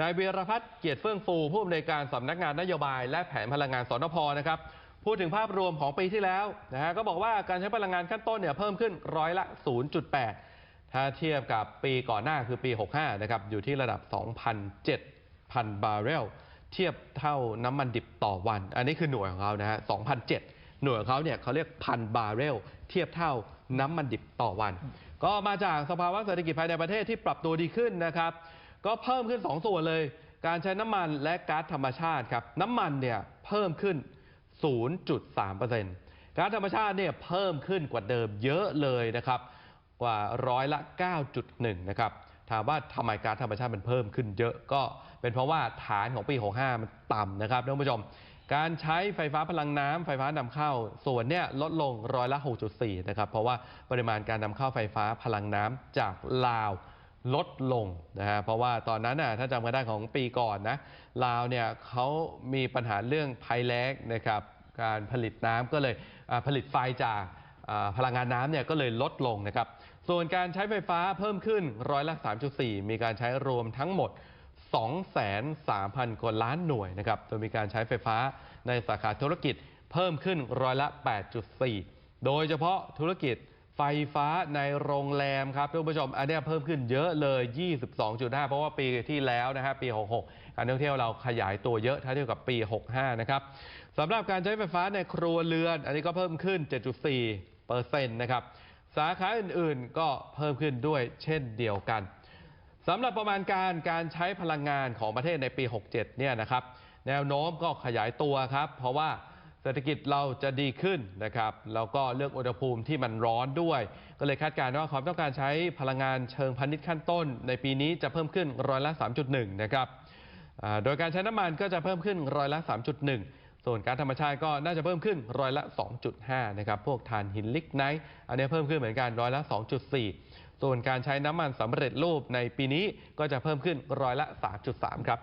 นายเวียรพัฒน์เกียรติเฟื่องฟู ผู้อำนวยการสำนักงานนโยบาย และแผนพลังงานสนพนะครับพูดถึงภาพรวมของปีที่แล้วนะฮะก็บอกว่าการใช้พลังงานขั้นต้นเนี่ยเพิ่มขึ้นร้อยละ 0.8 ถ้าเทียบกับปีก่อนหน้าคือปี 65 นะครับอยู่ที่ระดับ 2,700 บาร์เรลเทียบเท่าน้ำมันดิบต่อวัน อันนี้คือหน่วยของเขานะฮะ2,007 หน่วยของเขาเนี่ยเขาเรียกพันบาร์เรลเทียบเท่าน้ำมันดิบต่อวัน ก็มาจากสภาวะเศรษฐกิจภายในประเทศที่ปรับตัวดีขึ้นนะครับ ก็เพิ่มขึ้น 2 ส่วนเลย การใช้น้ำมันและก๊าซธรรมชาติครับน้ำมันเนี่ยเพิ่มขึ้น 0.3%ก๊าซธรรมชาติเนี่ยเพิ่มขึ้นกว่าเดิมเยอะเลยนะครับกว่าร้อยละ 9.1 นะครับถามว่าทำไมก๊าซธรรมชาติมันเพิ่มขึ้นเยอะก็เป็นเพราะว่าฐานของปี 65 มันต่ำนะครับท่านผู้ชม การใช้ไฟฟ้าพลังน้ำไฟฟ้านำเข้า ส่วนเนี่ยลดลงร้อยละ 6.4 นะครับเพราะว่าปริมาณการนำเข้าไฟฟ้าพลังน้ำจากลาว ลดลงนะฮะเพราะว่าตอนนั้นน่ะถ้าจำกันได้ของปีก่อนนะลาวเนี่ยเขามีปัญหาเรื่องภัยแล้งนะครับการผลิตน้ำก็เลยอ่าผลิตไฟจากอ่าพลังงานน้ำเนี่ยก็เลยลดลงนะครับ ส่วนการใช้ไฟฟ้าเพิ่มขึ้นร้อยละ 3.4 มีการใช้รวมทั้งหมด 2,300กว่าล้านหน่วยนะครับโดยมีการใช้ไฟฟ้าในสาขาธุรกิจเพิ่มขึ้นร้อยละ 8.4 โดยเฉพาะธุรกิจ ไฟฟ้าในโรงแรมครับท่านผู้ชม อันนี้เพิ่มขึ้นเยอะเลย 22.5 เพราะว่าปีที่แล้วนะฮะปี 66 การท่องเที่ยวเราขยายตัวเยอะถ้าเทียบกับปี 65 นะครับสำหรับการใช้ไฟฟ้าในครัวเรือน อันนี้ก็เพิ่มขึ้น 7.4เปอร์เซ็นต์นะครับ สาขาอื่นๆก็เพิ่มขึ้นด้วยเช่นเดียวกันสำหรับประมาณการการใช้พลังงานของประเทศในปี 67 เนี่ยนะครับ แนวโน้มก็ขยายตัวครับ เพราะว่า เศรษฐกิจเราจะดีขึ้นนะครับแล้วก็เลือกอุณหภูมิที่มันร้อนด้วย ก็เลยคาดการณ์ว่าความต้องการใช้พลังงานเชิงพาณิชย์ขั้นต้น ในปีนี้จะเพิ่มขึ้นร้อยละ 3.1 นะครับโดยการใช้น้ำมันก็จะเพิ่มขึ้นร้อยละ 3.1 ส่วนการธรรมชาติก็น่าจะเพิ่มขึ้นร้อยละ 2.5 นะครับ พวกถ่านหินลิกไนท์อันนี้เพิ่มขึ้นเหมือนกันร้อยละ 2.4 ส่วนการใช้น้ำมันสำเร็จรูปในปีนี้ก็จะเพิ่มขึ้นร้อยละ 3.3 ครับ